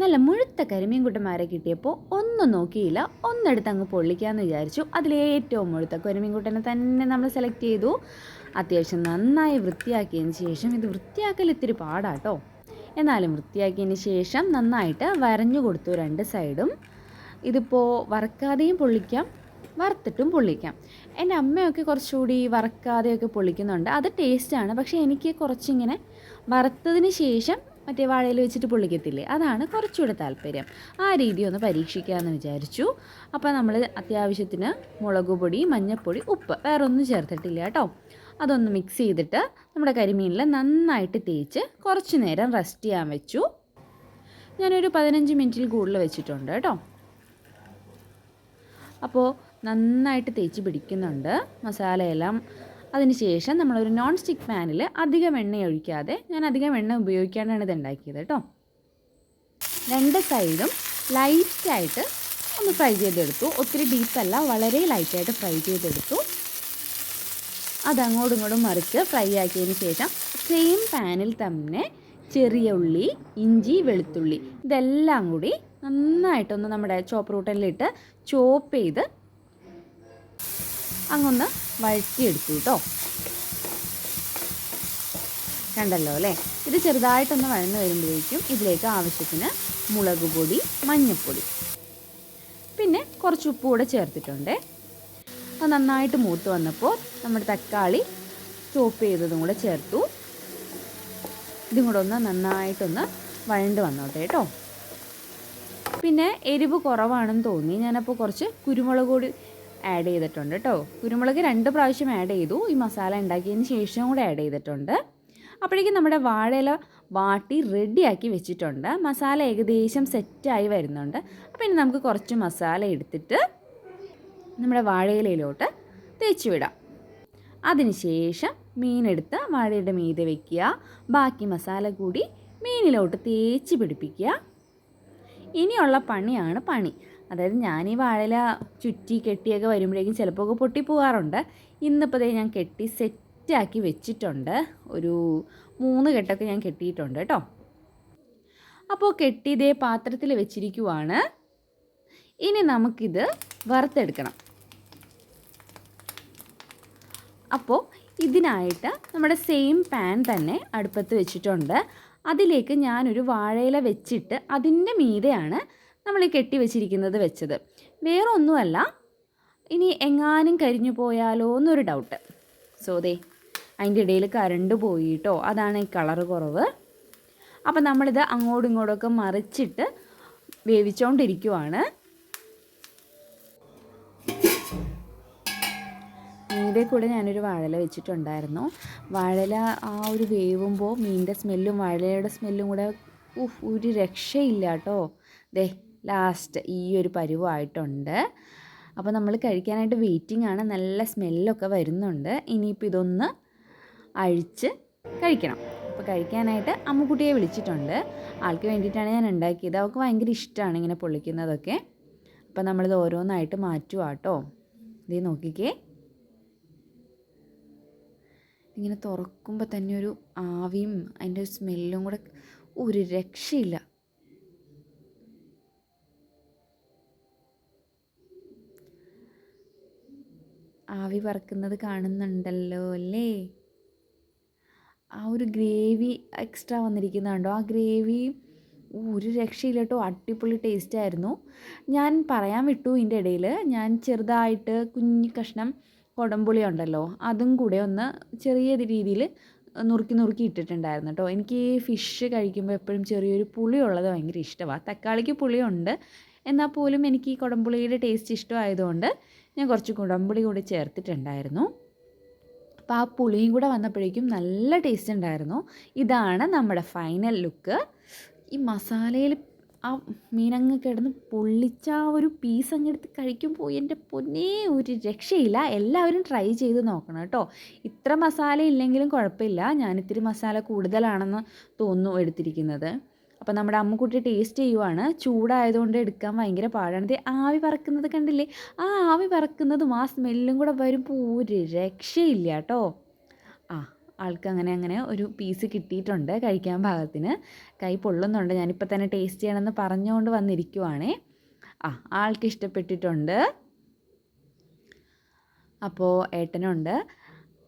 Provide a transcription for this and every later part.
നല്ല മുഴുത്ത കരിമീൻ കുട്ടന്മാരെ കിട്ടിയപ്പോൾ ഒന്നും നോക്കിയില്ല. ഒന്നെടുത്ത് അങ്ങ് പൊള്ളിക്കാമെന്ന് വിചാരിച്ചു അതിലേറ്റവും മുഴുത്ത കരിമീൻ കുട്ടനെ തന്നെ നമ്മൾ സെലക്ട് ചെയ്തു. അത്യാവശ്യം നന്നായി വൃത്തിയാക്കിയതിന് ശേഷം ഇത് വൃത്തിയാക്കൽ ഇത്തിരി പാടാട്ടോ എന്നാലും വൃത്തിയാക്കിയതിന് ശേഷം നന്നായിട്ട് വരഞ്ഞു കൊടുത്തു രണ്ട് സൈഡും ഇതിപ്പോൾ വറക്കാതെയും പൊള്ളിക്കാം. വറുത്തിട്ടും പൊള്ളിക്കാം. എന്റെ അമ്മയൊക്കെ കുറച്ചുകൂടി വറക്കാതെയൊക്കെ പൊള്ളിക്കുന്നുണ്ട്. അത് ടേസ്റ്റാണ് പക്ഷേ എനിക്ക് കുറച്ചിങ്ങനെ വറുത്തതിന് ശേഷം മറ്റേ വാഴയിൽ വെച്ചിട്ട് പൊള്ളിക്കത്തില്ലേ? അതാണ് കുറച്ചുകൂടെ താല്പര്യം. ആ രീതി ഒന്ന് പരീക്ഷിക്കാമെന്ന് വിചാരിച്ചു. അപ്പോൾ നമ്മൾ അത്യാവശ്യത്തിന് മുളക് പൊടി മഞ്ഞൾപ്പൊടി ഉപ്പ് വേറെ ഒന്നും ചേർത്തിട്ടില്ല കേട്ടോ. അതൊന്ന് മിക്സ് ചെയ്തിട്ട് നമ്മുടെ കരിമീനിൽ നന്നായിട്ട് തേച്ച് കുറച്ച് നേരം റെസ്റ്റ് ചെയ്യാൻ വെച്ചു. ഞാനൊരു പതിനഞ്ച് മിനിറ്റിൽ കൂടുതൽ വെച്ചിട്ടുണ്ട് കേട്ടോ. അപ്പോൾ നന്നായിട്ട് തേച്ച് പിടിക്കുന്നുണ്ട്. മസാലയെല്ലാം അതിന് ശേഷം നമ്മളൊരു നോൺ സ്റ്റിക്ക് പാനിൽ അധികം എണ്ണ ഒഴിക്കാതെ ഞാൻ അധികം എണ്ണ ഉപയോഗിക്കാണ്ടാണ് ഇത് ഉണ്ടാക്കിയത് കേട്ടോ. രണ്ട് സൈഡും ലൈറ്റായിട്ട് ഒന്ന് ഫ്രൈ ചെയ്തെടുത്തു. ഒത്തിരി ഡീപ്പല്ല വളരെ ലൈറ്റായിട്ട് ഫ്രൈ ചെയ്തെടുത്തു. അതങ്ങോട്ടും ഇങ്ങോട്ടും മറിച്ച് ഫ്രൈ ആക്കിയതിന് ശേഷം സെയിം പാനിൽ തന്നെ ചെറിയ ഉള്ളി ഇഞ്ചി വെളുത്തുള്ളി ഇതെല്ലാം കൂടി നന്നായിട്ടൊന്ന് നമ്മുടെ ചോപ്പ് റൂട്ടലിലിട്ട് ചോപ്പ് ചെയ്ത് അങ്ങൊന്ന് വഴറ്റിയെടുത്തു കേട്ടോ കണ്ടല്ലോ അല്ലേ? ഇത് ചെറുതായിട്ടൊന്ന് വഴന്ന് വരുമ്പോഴേക്കും ഇതിലേക്ക് ആവശ്യത്തിന് മുളക് പൊടി മഞ്ഞൾപ്പൊടി. പിന്നെ കുറച്ച് ഉപ്പ് കൂടെ ചേർത്തിട്ടുണ്ട്. അത് നന്നായിട്ട് മൂത്ത് വന്നപ്പോൾ നമ്മുടെ തക്കാളി ചോപ്പ് ചെയ്തതും കൂടെ ചേർത്തു. ഇതും കൂടെ ഒന്ന് നന്നായിട്ടൊന്ന് വഴണ്ട് വന്നോട്ടെ കേട്ടോ പിന്നെ എരിവ് കുറവാണെന്ന് തോന്നി. ഞാനപ്പോൾ കുറച്ച് കുരുമുളക് കൂടി ആഡ് ചെയ്തിട്ടുണ്ട് കേട്ടോ കുരുമുളക് രണ്ട് പ്രാവശ്യം ആഡ് ചെയ്തു. ഈ മസാല ഉണ്ടാക്കിയതിന് ശേഷം കൂടെ ആഡ് ചെയ്തിട്ടുണ്ട്. അപ്പോഴേക്കും നമ്മുടെ വാഴയില വാട്ടി റെഡിയാക്കി വെച്ചിട്ടുണ്ട്. മസാല ഏകദേശം സെറ്റായി വരുന്നുണ്ട്. അപ്പോൾ ഇനി നമുക്ക് കുറച്ച് മസാല എടുത്തിട്ട് നമ്മുടെ വാഴയിലയിലോട്ട് തേച്ച് വിടാം അതിനുശേഷം മീനെടുത്ത് വാഴയുടെ മീതെ വയ്ക്കുക ബാക്കി മസാല കൂടി മീനിലോട്ട് തേച്ച് പിടിപ്പിക്കുക. ഇനിയുള്ള പണിയാണ് പണി. അതായത് ഞാൻ ഈ വാഴയില ചുറ്റി കെട്ടിയൊക്കെ വരുമ്പോഴേക്കും ചിലപ്പോൾ ഒക്കെ പൊട്ടിപ്പോകാറുണ്ട് ഇന്നിപ്പോൾ ഞാൻ കെട്ടി സെറ്റാക്കി വെച്ചിട്ടുണ്ട്. ഒരു മൂന്ന് കെട്ടൊക്കെ ഞാൻ കെട്ടിയിട്ടുണ്ട് കേട്ടോ. അപ്പോൾ കെട്ടി ഇതേ പാത്രത്തിൽ വെച്ചിരിക്കുവാണ്. ഇനി നമുക്കിത് വറുത്തെടുക്കണം. അപ്പോൾ ഇതിനായിട്ട് നമ്മുടെ സെയിം പാൻ തന്നെ അടുപ്പത്ത് വെച്ചിട്ടുണ്ട്. അതിലേക്ക് ഞാനൊരു വാഴയില വെച്ചിട്ട് അതിന്റെ മീതെയാണ് നമ്മൾ ഈ കെട്ടി വെച്ചിരിക്കുന്നത് വെച്ചത്. വേറെ ഒന്നുമല്ല ഇനി എങ്ങാനും കരിഞ്ഞു പോയാലോ എന്നൊരു ഡൗട്ട് സോ ദേ അതിന്റെ ഇടയിൽ കരണ്ട് പോയിട്ടോ. അതാണ് ഈ കളർ കുറവ്. അപ്പം നമ്മളിത് അങ്ങോട്ടും ഇങ്ങോട്ടൊക്കെ മറിച്ചിട്ട് വേവിച്ചുകൊണ്ടിരിക്കുവാണ് മീന്റെ കൂടെ ഞാനൊരു വാഴല വെച്ചിട്ടുണ്ടായിരുന്നു. വാഴല ആ ഒരു വേവുമ്പോൾ മീന്റെ സ്മെല്ലും വാഴലയുടെ സ്മെല്ലും കൂടെ ഒരു രക്ഷയില്ല കേട്ടോ. ദേ ലാസ്റ്റ് ഈ ഒരു പരുവായിട്ടുണ്ട്. അപ്പോൾ നമ്മൾ കഴിക്കാനായിട്ട് വെയിറ്റിംഗ് ആണ്. നല്ല സ്മെല്ലൊക്കെ വരുന്നുണ്ട്. ഇനിയിപ്പോൾ ഇതൊന്ന് അഴിച്ച് കഴിക്കണം. അപ്പോൾ കഴിക്കാനായിട്ട് അമ്മുക്കുട്ടിയെ വിളിച്ചിട്ടുണ്ട്. ആൾക്ക് വേണ്ടിയിട്ടാണ് ഞാൻ ഉണ്ടാക്കിയത്. അവൾക്ക് ഭയങ്കര ഇഷ്ടമാണ് ഇങ്ങനെ പൊള്ളിക്കുന്നതൊക്കെ. അപ്പോൾ നമ്മളിത് ഓരോന്നായിട്ട് മാറ്റുക കേട്ടോ ഇതേ നോക്കിക്കേ. ഇങ്ങനെ തുറക്കുമ്പോൾ തന്നെ ഒരു ആവിയും അതിന്റെ സ്മെല്ലും കൂടെ ഒരു രക്ഷയില്ല. ആവി പറക്കുന്നത് കാണുന്നുണ്ടല്ലോ അല്ലേ? ആ ഒരു ഗ്രേവി എക്സ്ട്രാ വന്നിരിക്കുന്നുണ്ടോ? ആ ഗ്രേവി ഒരു രക്ഷയില്ല കേട്ടോ അടിപൊളി ടേസ്റ്റ് ആയിരുന്നു. ഞാൻ പറയാൻ വിട്ടു ഇതിന്റെ ഇടയിൽ. ഞാൻ ചെറുതായിട്ട് കുഞ്ഞു കഷ്ണം കുടംപുളി ഉണ്ടല്ലോ അതും കൂടെ ഒന്ന് ചെറിയ രീതിയിൽ നുറുക്കി നുറുക്കി ഇട്ടിട്ടുണ്ടായിരുന്നു കേട്ടോ എനിക്ക് ഈ ഫിഷ് കഴിക്കുമ്പോൾ എപ്പോഴും ചെറിയൊരു പുളി ഉള്ളത് ഭയങ്കര ഇഷ്ടമാണ് തക്കാളിക്ക് പുളിയുണ്ട് എന്നാൽ പോലും എനിക്ക് ഈ കുടംപുളിയുടെ ടേസ്റ്റ് ഇഷ്ടമായതുകൊണ്ട് ഞാൻ കുറച്ച് കുടമ്പുളി കൂടി ചേർത്തിട്ടുണ്ടായിരുന്നു. അപ്പോൾ ആ പുളിയും കൂടെ വന്നപ്പോഴേക്കും നല്ല ടേസ്റ്റ് ഉണ്ടായിരുന്നു. ഇതാണ് നമ്മുടെ ഫൈനൽ ലുക്ക് ഈ മസാലയിൽ ആ മീനങ്ങ് കിടന്ന് പൊള്ളിച്ച ആ ഒരു പീസ് അങ്ങ് എടുത്ത് കഴിക്കുമ്പോൾ എന്റെ പൊന്നേ ഒരു രക്ഷയില്ല. എല്ലാവരും ട്രൈ ചെയ്ത് നോക്കണം കേട്ടോ. ഇത്ര മസാല ഇല്ലെങ്കിലും കുഴപ്പമില്ല. ഞാനിത്തിരി മസാല കൂടുതലാണെന്ന് തോന്നുന്നു എടുത്തിരിക്കുന്നത്. അപ്പോൾ നമ്മുടെ അമ്മുക്കുട്ടി ടേസ്റ്റ് ചെയ്യുവാണ്. ചൂടായതുകൊണ്ട് എടുക്കാൻ ഭയങ്കര പാടാണ്. ഇത് ആവി പറക്കുന്നത് കണ്ടില്ലേ? ആ ആവി പറക്കുന്നതും ആ സ്മെല്ലും കൂടെ വരുമ്പോൾ ഒരു രക്ഷയില്ല കേട്ടോ. ആ ആൾക്ക് അങ്ങനെ അങ്ങനെ ഒരു പീസ് കിട്ടിയിട്ടുണ്ട് കഴിക്കാൻ ഭാഗത്തിന് കൈ പൊള്ളുന്നുണ്ട്. ഞാനിപ്പോൾ തന്നെ ടേസ്റ്റ് ചെയ്യണമെന്ന് പറഞ്ഞുകൊണ്ട് വന്നിരിക്കുവാണേ. ആ ആൾക്ക് ഇഷ്ടപ്പെട്ടിട്ടുണ്ട്. അപ്പോൾ ഏട്ടനുണ്ട്.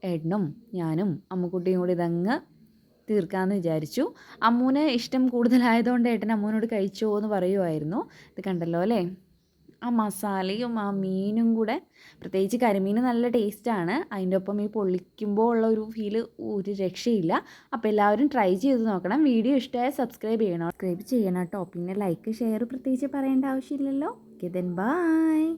ഏട്ടനും ഞാനും അമ്മുക്കുട്ടിയും കൂടി ഇതങ്ങ് തീർക്കാമെന്ന് വിചാരിച്ചു. അമ്മൂന് ഇഷ്ടം കൂടുതലായതുകൊണ്ട് ഏട്ടൻ അമ്മൂനോട് കഴിച്ചോ എന്ന് പറയുമായിരുന്നു ഇത് കണ്ടല്ലോ അല്ലേ? ആ മസാലയും ആ മീനും കൂടെ. പ്രത്യേകിച്ച് കരിമീൻ നല്ല ടേസ്റ്റാണ്. അതിന്റെ ഒപ്പം ഈ പൊള്ളിക്കുമ്പോൾ ഉള്ള ഒരു ഫീൽ ഒരു രക്ഷയില്ല. അപ്പോൾ എല്ലാവരും ട്രൈ ചെയ്ത് നോക്കണം. വീഡിയോ ഇഷ്ടമായ സബ്സ്ക്രൈബ് ചെയ്യണം. സബ്സ്ക്രൈബ് ചെയ്യണം കേട്ടോ. പിന്നെ ലൈക്ക് ഷെയർ പ്രത്യേകിച്ച് പറയേണ്ട ആവശ്യമില്ലല്ലോ. Okay then bye